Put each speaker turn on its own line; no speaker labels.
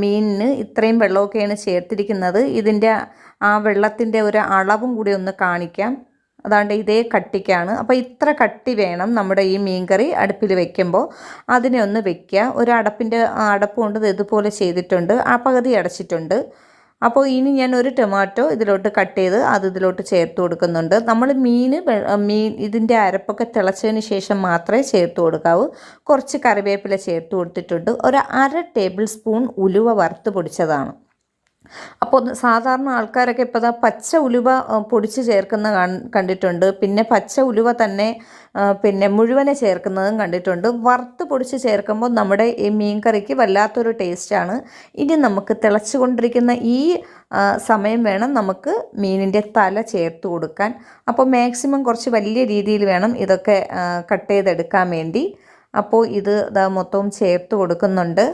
മീനിന് ഇത്രയും വെള്ളമൊക്കെയാണ് ചേർത്തിരിക്കുന്നത്. ഇതിന്റെ ആ വെള്ളത്തിന്റെ ഒരു അളവും കൂടി ഒന്ന് കാണിക്കാം. അതാണ്ട് ഇതേ കട്ടിക്കാണ്. അപ്പോൾ ഇത്ര കട്ടി വേണം നമ്മുടെ ഈ മീൻകറി അടുപ്പിൽ വെക്കുമ്പോൾ. അതിനെ ഒന്ന് വെക്കുക. ഒരു അടപ്പിന്റെ അടപ്പ് കൊണ്ട് ഇതുപോലെ ചെയ്തിട്ടുണ്ട്. ആ പകുതി അടച്ചിട്ടുണ്ട്. അപ്പോൾ ഇനി ഞാൻ ഒരു ടൊമാറ്റോ ഇതിലോട്ട് കട്ട് ചെയ്ത് അത് ഇതിലോട്ട് ചേർത്ത് കൊടുക്കുന്നുണ്ട്. നമ്മൾ മീൻ മീൻ ഇതിന്റെ അരപ്പൊക്കെ തിളച്ചതിന് ശേഷം മാത്രമേ ചേർത്ത് കൊടുക്കാവൂ. കുറച്ച് കറിവേപ്പില ചേർത്ത് കൊടുത്തിട്ടുണ്ട്. ഒരു അര ടേബിൾ സ്പൂൺ ഉലുവ വറുത്ത് പൊടിച്ചതാണ്. അപ്പോൾ സാധാരണ ആൾക്കാരൊക്കെ ഇപ്പോൾ പച്ച ഉലുവ പൊടിച്ച് ചേർക്കുന്ന കണ്ടിട്ടുണ്ട്. പിന്നെ പച്ച ഉലുവ തന്നെ പിന്നെ മുഴുവനെ ചേർക്കുന്നതും കണ്ടിട്ടുണ്ട്. വറുത്ത് പൊടിച്ച് ചേർക്കുമ്പോൾ നമ്മുടെ ഈ മീൻകറിക്ക് വല്ലാത്തൊരു ടേസ്റ്റാണ്. ഇനി നമുക്ക് തിളച്ചുകൊണ്ടിരിക്കുന്ന ഈ സമയം വേണം നമുക്ക് മീനിന്റെ തല ചേർത്ത് കൊടുക്കാൻ. അപ്പോൾ മാക്സിമം കുറച്ച് വലിയ രീതിയിൽ വേണം ഇതൊക്കെ കട്ട് ചെയ്തെടുക്കാൻ വേണ്ടി. അപ്പോൾ ഇതാ മൊത്തവും ചേർത്ത് കൊടുക്കുന്നുണ്ട്.